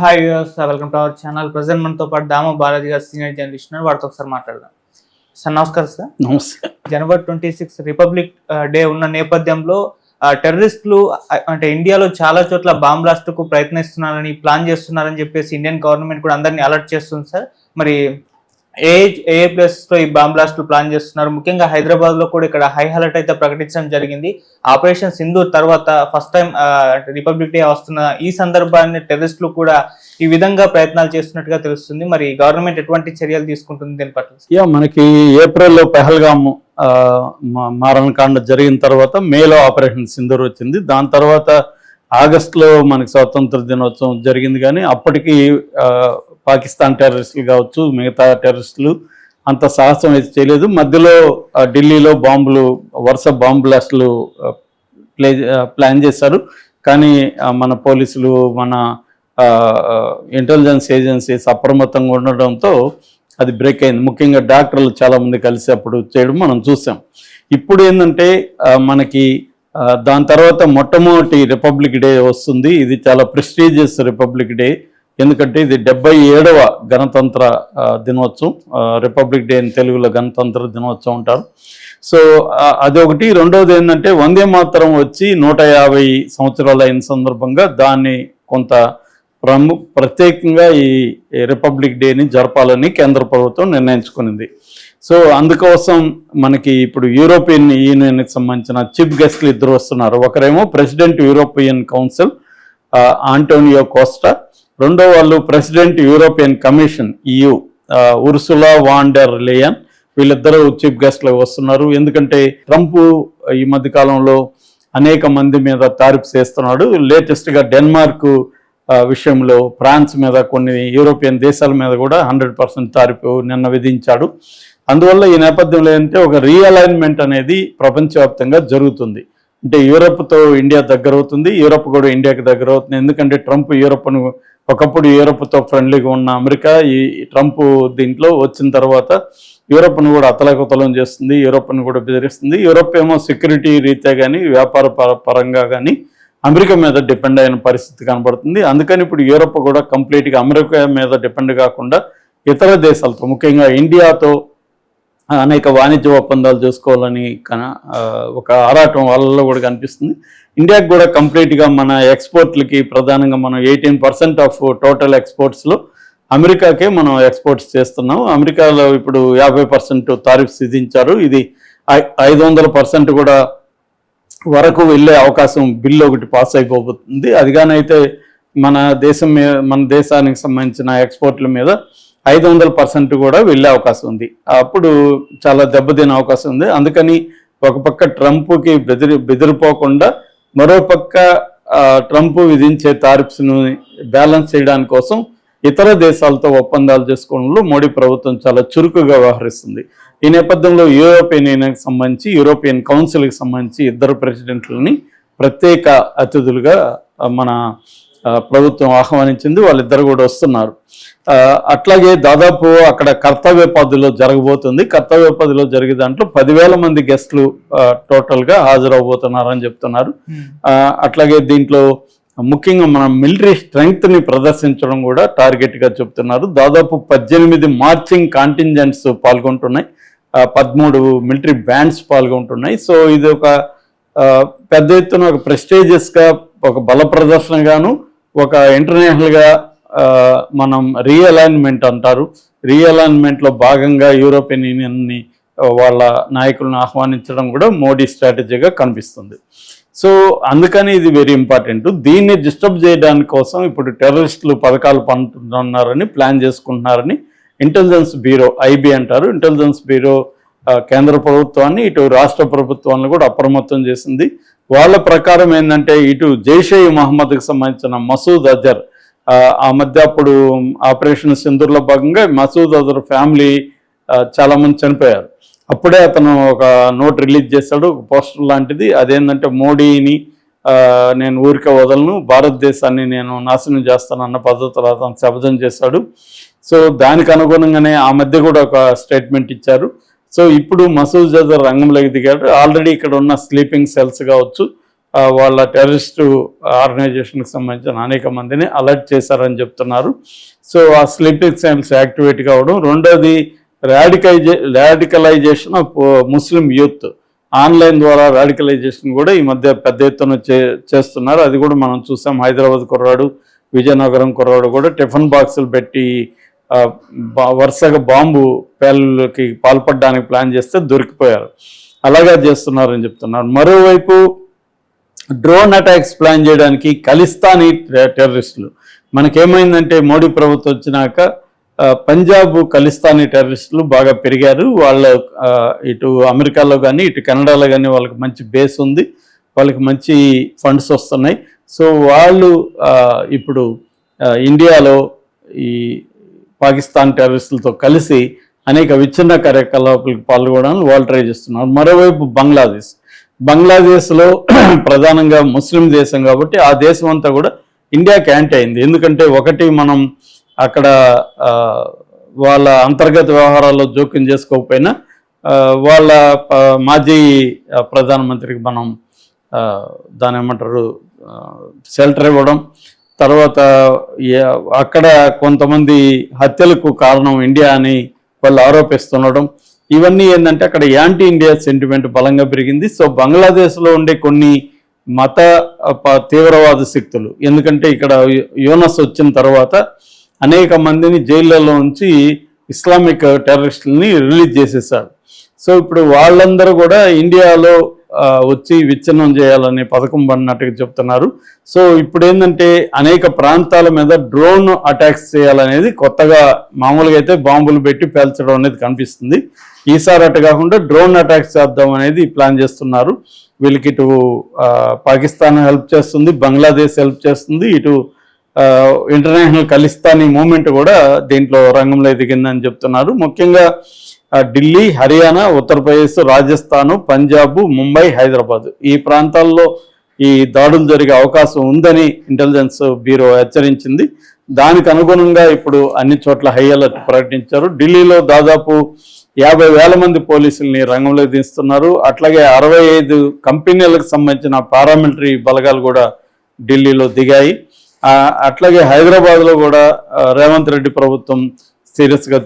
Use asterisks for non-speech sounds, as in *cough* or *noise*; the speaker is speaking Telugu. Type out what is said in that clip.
Hi welcome to our channel present మనతో పాటు దామ బాలాజీ గారు సీనియర్ జర్నలిస్ట్ ఉన్నారు. వారితో ఒకసారి మాట్లాడదాం. సార్ నమస్కారం సార్ నమస్తే జనవరి ట్వంటీ సిక్స్ రిపబ్లిక్ డే ఉన్న నేపథ్యంలో టెర్రరిస్టులు అంటే ఇండియాలో చాలా చోట్ల బాంబ్ బ్లాస్ట్కు ప్రయత్నిస్తున్నారని ప్లాన్ చేస్తున్నారని చెప్పేసి ఇండియన్ గవర్నమెంట్ కూడా అందరినీ అలర్ట్ చేస్తుంది సార్ మరి ఏ ఏ ప్లేసెస్లో ఈ బాంబ్ బ్లాస్ట్లు ప్లాన్ చేస్తున్నారు? ముఖ్యంగా హైదరాబాద్లో కూడా ఇక్కడ హై అలర్ట్ అయితే ప్రకటించడం జరిగింది. ఆపరేషన్ సింధూర్ తర్వాత ఫస్ట్ టైం రిపబ్లిక్ డే వస్తున్న ఈ సందర్భాన్ని టెర్రరిస్టులు కూడా ఈ విధంగా ప్రయత్నాలు చేస్తున్నట్టుగా తెలుస్తుంది. మరి గవర్నమెంట్ ఎటువంటి చర్యలు తీసుకుంటుంది దీని పట్ల? యా మనకి ఏప్రిల్లో పెహల్గామ్ ఆ, మారణకాండ జరిగిన తర్వాత మేలో ఆపరేషన్ సింధూర్ వచ్చింది. దాని తర్వాత ఆగస్టులో మనకి స్వాతంత్ర దినోత్సవం జరిగింది. కానీ అప్పటికి పాకిస్తాన్ టెర్రరిస్టులు కావచ్చు మిగతా టెర్రరిస్టులు అంత సాహసం అయితే చేయలేదు. మధ్యలో ఢిల్లీలో బాంబులు వరుస బాంబు బ్లాస్టులు ప్లే ప్లాన్ చేశారు. కానీ మన పోలీసులు మన ఇంటెలిజెన్స్ ఏజెన్సీస్ అప్రమత్తంగా ఉండడంతో అది బ్రేక్ అయింది. ముఖ్యంగా డాక్టర్లు చాలామంది కలిసి అప్పుడు చేయడం మనం చూసాం. ఇప్పుడు ఏంటంటే మనకి దాని తర్వాత మొట్టమొదటి రిపబ్లిక్ డే వస్తుంది. ఇది చాలా ప్రెస్టీజియస్ రిపబ్లిక్ డే ఎందుకంటే ఇది డెబ్బై ఏడవ గణతంత్ర దినోత్సవం. రిపబ్లిక్ డే అని తెలుగులో గణతంత్ర దినోత్సవం అంటారు. సో అదొకటి. రెండవది ఏంటంటే వందే మాత్రం వచ్చి నూట యాభై సంవత్సరాలు అయిన సందర్భంగా దాన్ని కొంత ప్రము ప్రత్యేకంగా ఈ రిపబ్లిక్ డేని జరపాలని కేంద్ర ప్రభుత్వం నిర్ణయించుకునింది. సో అందుకోసం మనకి ఇప్పుడు యూరోపియన్ యూనియన్కి సంబంధించిన చీఫ్ గెస్ట్లు ఇద్దరు వస్తున్నారు. ఒకరేమో president European council Antonio Costa రెండో వాళ్ళు president European commission EU Ursula von der Leyen. వీళ్ళిద్దరూ చీఫ్ గెస్ట్లు వస్తున్నారు. ఎందుకంటే ట్రంప్ ఈ మధ్య కాలంలో అనేక మంది మీద తారీఫ్ చేస్తున్నాడు. లేటెస్ట్గా డెన్మార్క్ విషయంలో ఫ్రాన్స్ మీద కొన్ని యూరోపియన్ దేశాల మీద కూడా హండ్రెడ్ పర్సెంట్ తారీఫు నిన్న విధించాడు. అందువల్ల ఈ నేపథ్యంలో ఏంటంటే ఒక రీఅలైన్మెంట్ అనేది ప్రపంచవ్యాప్తంగా జరుగుతుంది. అంటే యూరప్తో ఇండియా దగ్గర అవుతుంది యూరప్ కూడా ఇండియాకి దగ్గర అవుతుంది ఎందుకంటే ట్రంప్ యూరప్ను ఒకప్పుడు యూరప్తో ఫ్రెండ్లీగా ఉన్న అమెరికా ఈ ట్రంప్ దీంట్లో వచ్చిన తర్వాత యూరప్ను కూడా అతలకుతలం చేస్తుంది యూరప్ను కూడా బెదిరిస్తుంది. యూరప్ ఏమో సెక్యూరిటీ రీత్యా కానీ వ్యాపార పర- పరంగా కానీ అమెరికా మీద డిపెండ్ అయిన పరిస్థితి కనబడుతుంది. అందుకని ఇప్పుడు యూరప్ కూడా కంప్లీట్గా అమెరికా మీద డిపెండ్ కాకుండా ఇతర దేశాలతో ముఖ్యంగా ఇండియాతో అనేక వాణిజ్య ఒప్పందాలు చేసుకోవాలని కన ఒక ఆరాటం వాళ్ళలో కూడా కనిపిస్తుంది. ఇండియాకి కూడా కంప్లీట్గా మన ఎక్స్పోర్ట్లకి ప్రధానంగా మనం ఎయిటీన్ పర్సెంట్ ఆఫ్ టోటల్ ఎక్స్పోర్ట్స్లో అమెరికాకే మనం ఎక్స్పోర్ట్స్ చేస్తున్నాం అమెరికాలో ఇప్పుడు యాభై పర్సెంట్ తారీఫ్స్ విధించారు ఇది ఐ- ఐదు వందల పర్సెంట్ కూడా వరకు వెళ్ళే అవకాశం బిల్లు ఒకటి పాస్ అయిపోతుంది అదిగానైతే మన దేశం మీద మన దేశానికి సంబంధించిన ఎక్స్పోర్ట్ల మీద ఐదు వందల పర్సెంట్ కూడా వెళ్ళే అవకాశం ఉంది. అప్పుడు చాలా దెబ్బతినే అవకాశం ఉంది. అందుకని ఒక పక్క ట్రంప్కి బెదిరి బెదిరిపోకుండా మరోపక్క ట్రంప్ విధించే తారిఫ్స్ను బ్యాలెన్స్ చేయడాని కోసం ఇతర దేశాలతో ఒప్పందాలు చేసుకోవడంలో మోడీ ప్రభుత్వం చాలా చురుకుగా వ్యవహరిస్తుంది. ఈ నేపథ్యంలో యూరోపియన్ యూనియన్కి సంబంధించి యూరోపియన్ కౌన్సిల్కి సంబంధించి ఇద్దరు ప్రెసిడెంట్లని ప్రత్యేక అతిథులుగా మన ప్రభుత్వం ఆహ్వానించింది వాళ్ళిద్దరు కూడా వస్తున్నారు. అట్లాగే దాదాపు అక్కడ కర్తవ్య పదిలో జరగబోతుంది. కర్తవ్య పదిలో జరిగే దాంట్లో పదివేల మంది గెస్టులు టోటల్గా హాజరవబోతున్నారని చెప్తున్నారు. అట్లాగే దీంట్లో ముఖ్యంగా మన మిలిటరీ స్ట్రెంగ్త్ని ప్రదర్శించడం కూడా టార్గెట్గా చెప్తున్నారు. దాదాపు పద్దెనిమిది మార్చింగ్ కాంటింజెంట్స్ పాల్గొంటున్నాయి. పదమూడు మిలిటరీ బ్యాండ్స్ పాల్గొంటున్నాయి. సో ఇది ఒక పెద్ద ఎత్తున ఒక ప్రెస్టేజియస్గా ఒక బల ప్రదర్శనగాను ఒక ఇంటర్నేషనల్గా మనం రీఅలైన్మెంట్ అంటారు. రీఅలైన్మెంట్లో భాగంగా యూరోపియన్ యూనియన్ని వాళ్ళ నాయకులను ఆహ్వానించడం కూడా మోడీ స్ట్రాటజీగా కనిపిస్తుంది. సో అందుకని ఇది వెరీ ఇంపార్టెంట్ దీన్ని డిస్టర్బ్ చేయడానికి కోసం ఇప్పుడు టెర్రరిస్టులు పథకాలు పంటున్నారని ప్లాన్ చేసుకుంటున్నారని ఇంటెలిజెన్స్ బ్యూరో ఐబీ అంటారు. ఇంటెలిజెన్స్ బ్యూరో కేంద్ర ప్రభుత్వాన్ని ఇటు రాష్ట్ర ప్రభుత్వాన్ని కూడా అప్రమత్తం చేసింది. వాళ్ళ ప్రకారం ఏంటంటే ఇటు జైషే మహమ్మద్కి సంబంధించిన మసూద్ అజర్ ఆ, మధ్య అప్పుడు ఆపరేషన్ సింధూర్లో భాగంగా మసూద్ అజర్ ఫ్యామిలీ చాలామంది చాలా మంది చనిపోయారు. అప్పుడే అతను ఒక నోట్ రిలీజ్ చేశాడు ఒక పోస్టర్ లాంటిది. అదేంటంటే మోడీని నేను ఊరికే వదలను భారతదేశాన్ని నేను నాశనం చేస్తాను అన్న పద్ధతిలో అతను శపథం చేశాడు. సో దానికి అనుగుణంగానే ఆ మధ్య కూడా ఒక స్టేట్మెంట్ ఇచ్చారు. సో ఇప్పుడు మసూద్ జజర్ రంగంలోకి దిగాడు. ఆల్రెడీ ఇక్కడ ఉన్న స్లీపింగ్ సెల్స్ కావచ్చు వాళ్ళ టెర్రరిస్టు ఆర్గనైజేషన్కి సంబంధించిన అనేక మందిని అలర్ట్ చేశారని చెప్తున్నారు. సో ఆ స్లీపింగ్ సెల్స్ యాక్టివేట్ కావడం. రెండోది రాడికైజే radicalisation of Muslim youth online ద్వారా రాడికలైజేషన్ కూడా ఈ మధ్య పెద్ద ఎత్తున చే చేస్తున్నారు. అది కూడా మనం చూసాం. హైదరాబాద్ కుర్రాడు విజయనగరం కుర్రాడు కూడా టిఫిన్ బాక్సులు పెట్టి వరుసగా బాంబు పేలకి పాల్పడడానికి ప్లాన్ చేస్తే దొరికిపోయారు. అలాగే చేస్తున్నారని చెప్తున్నారు. మరోవైపు డ్రోన్ అటాక్స్ ప్లాన్ చేయడానికి ఖలిస్తానీ టెర్రరిస్టులు. మనకేమైందంటే మోడీ ప్రభుత్వం వచ్చినాక పంజాబ్ ఖలిస్తానీ టెర్రరిస్టులు బాగా పెరిగారు. వాళ్ళ ఇటు అమెరికాలో కానీ ఇటు కెనడాలో కానీ వాళ్ళకి మంచి బేస్ ఉంది. వాళ్ళకి మంచి ఫండ్స్ వస్తున్నాయి. సో వాళ్ళు ఇప్పుడు ఇండియాలో ఈ పాకిస్తాన్ టెర్రరిస్టులతో కలిసి అనేక విచ్ఛిన్న కార్యకలాపాలకు పాల్గొనడానికి వాళ్ళు ట్రై చేస్తున్నారు. మరోవైపు బంగ్లాదేశ్. బంగ్లాదేశ్లో *clears throat* ప్రధానంగా ముస్లిం దేశం కాబట్టి ఆ దేశం అంతా కూడా ఇండియాకి యాంటీ అయింది. ఎందుకంటే ఒకటి మనం అక్కడ వాళ్ళ అంతర్గత వ్యవహారాల్లో జోక్యం చేసుకోకపోయినా వాళ్ళ మాజీ ప్రధానమంత్రికి మనం దాని ఏమంటారు షెల్టర్ ఇవ్వడం తర్వాత అక్కడ కొంతమంది హత్యలకు కారణం ఇండియా అని వాళ్ళు ఆరోపిస్తుండడం ఇవన్నీ ఏంటంటే అక్కడ యాంటీ ఇండియా సెంటిమెంట్ బలంగా పెరిగింది. సో బంగ్లాదేశ్లో ఉండే కొన్ని మత తీవ్రవాద శక్తులు ఎందుకంటే ఇక్కడ యోనస్ వచ్చిన తర్వాత అనేక మందిని జైళ్ళలో ఉంచి ఇస్లామిక్ టెర్రరిస్టులని రిలీజ్ చేసేసాడు సో ఇప్పుడు వాళ్ళందరూ కూడా ఇండియాలో వచ్చి విచ్ఛిన్నం చేయాలనే పథకం పడినట్టుగా చెప్తున్నారు. సో ఇప్పుడు ఏంటంటే అనేక ప్రాంతాల మీద డ్రోన్ అటాక్స్ చేయాలనేది కొత్తగా మామూలుగా అయితే బాంబులు పెట్టి పేల్చడం అనేది కనిపిస్తుంది. ఈసారి అటు కాకుండా డ్రోన్ అటాక్స్ చేద్దాం అనేది ప్లాన్ చేస్తున్నారు. వీళ్ళకి ఇటు పాకిస్తాన్ హెల్ప్ చేస్తుంది బంగ్లాదేశ్ హెల్ప్ చేస్తుంది ఇటు ఇంటర్నేషనల్ ఖలిస్తానీ మూమెంట్ కూడా దీంట్లో రంగంలో ఎదిగిందని చెప్తున్నారు. ముఖ్యంగా ఢిల్లీ హర్యానా ఉత్తరప్రదేశ్ రాజస్థాను పంజాబ్ ముంబై హైదరాబాద్. ఈ ప్రాంతాల్లో ఈ దాడులు జరిగే అవకాశం ఉందని ఇంటెలిజెన్స్ బ్యూరో హెచ్చరించింది. దానికి అనుగుణంగా ఇప్పుడు అన్ని చోట్ల హై అలర్ట్ ప్రకటించారు. ఢిల్లీలో దాదాపు యాభై వేల మంది పోలీసుల్ని రంగంలో దిస్తున్నారు అట్లాగే అరవై ఐదు కంపెనీలకు సంబంధించిన పారామిలిటరీ బలగాలు కూడా ఢిల్లీలో దిగాయి. అట్లాగే హైదరాబాద్లో కూడా రేవంత్ రెడ్డి ప్రభుత్వం సీరియస్గా